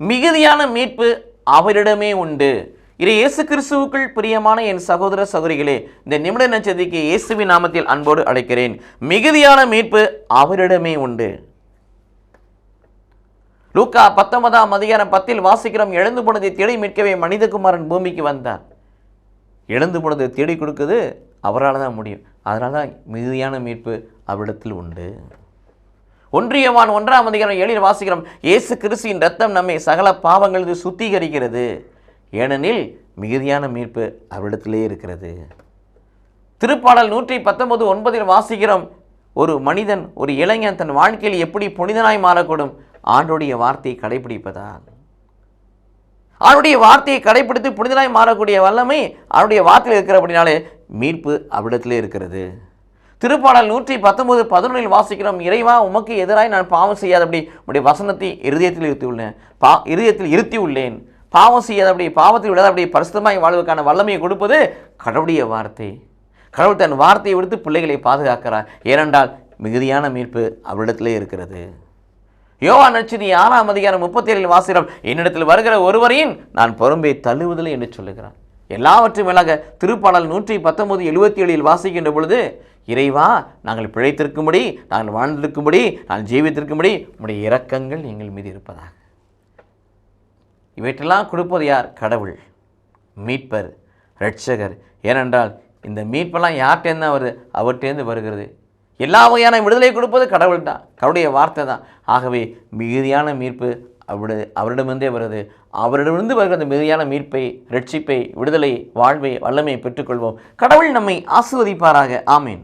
மிகுதியான மீட்பு அவரிடமே உண்டு. இது இயேசு கிறிஸ்துவுக்குள் பிரியமான என் சகோதர சகோதரிகளே இந்த நிமிட நட்சத்திற்கு இயேசுவி நாமத்தில் அன்போடு அழைக்கிறேன். மிகுதியான மீட்பு அவரிடமே உண்டு. லூக்கா பத்தொன்பதாம் அதிகாரம் பத்தில் வாசிக்கிறோம் எழுந்து போனதை தேடி மீட்கவே மனிதகுமாரன் பூமிக்கு வந்தார் எழுந்து போனதை தேடி கொடுக்குது அவரால் தான் முடியும். அதனால தான் மிகுதியான மீட்பு அவரிடத்தில் உண்டு. ஒன்றியவான் ஒன்றாம் அதிகாரம் ஏழில் வாசிக்கிறோம் இயேசு கிறிஸ்துவின் ரத்தம் நம்மை சகல பாவங்களிலிருந்து சுத்திகரிக்கிறது. ஏனெனில் மிகுதியான மீட்பு அவரிடத்திலே இருக்கிறது. திருப்பாடல் நூற்றி பத்தொன்பது ஒன்பதில் வாசிக்கிறோம் ஒரு மனிதன் ஒரு இளைஞன் தன் வாழ்க்கையில் எப்படி புனிதனாய் மாறக்கூடும்? ஆண்டுடைய வார்த்தையை கடைபிடிப்பதால் அவருடைய வார்த்தையை கடைபிடித்து புனிதனாய் மாறக்கூடிய வல்லமை அவருடைய வார்த்தையில் இருக்கிற அப்படினாலே மீட்பு அவ்விடத்திலே இருக்கிறது. திருப்பாடல் நூற்றி பத்தொன்பது பதினொன்றில் வாசிக்கிறோம் இறைவா உமக்கு எதிராக நான் பாவம் செய்யாதபடி உடைய வசனத்தை இருதயத்தில் இருத்தி உள்ளேன். பா இருதயத்தில் இருத்தி உள்ளேன். பாவம் அப்படி பாவத்தில் விடாதபடி பரிசுத்தமாய் வாழ்வுக்கான வல்லமையை கொடுப்பது கடவுளுடைய வார்த்தை. கடவுள் தன் வார்த்தையை விடுத்து பிள்ளைகளை பாதுகாக்கிறார். ஏனென்றால் மிகுதியான மீட்பு அவரிடத்திலே இருக்கிறது. யோவா நட்சதி ஆறாம் அதிகாரம் முப்பத்தி ஏழில் என்னிடத்தில் வருகிற ஒருவரையும் நான் பொறும்பை தள்ளுவதில்லை என்று சொல்லுகிறான் எல்லாவற்றும் மேலாக திருப்பாடல் நூற்றி பத்தொன்பது எழுபத்தி ஏழில் வாசிக்கின்ற பொழுது இறைவா நாங்கள் பிழைத்திருக்கும்படி நாங்கள் வாழ்ந்திருக்கும்படி நாங்கள் ஜீவித்திருக்கும்படி உடைய இரக்கங்கள் எங்கள் மீது இருப்பதாக. இவற்றெல்லாம் கொடுப்பது யார்? கடவுள் மீட்பர் ரட்சகர் ஏனென்றால் இந்த மீட்பெல்லாம் யார்கிட்டேருந்து வருது அவர்கிட்டேருந்து வருகிறது? எல்லா வகையான விடுதலை கொடுப்பது கடவுள் தான் கடவுளுடைய வார்த்தை தான். ஆகவே மிகுதியான மீட்பு அவரு அவரிடமிருந்தே வருது. அவரிடமிருந்து வருகிற அந்த மிகுதியான மீட்பை ரட்சிப்பை விடுதலை வாழ்வை வல்லமையை பெற்றுக்கொள்வோம். கடவுள் நம்மை ஆசிர்வதிப்பாராக. ஆமேன்.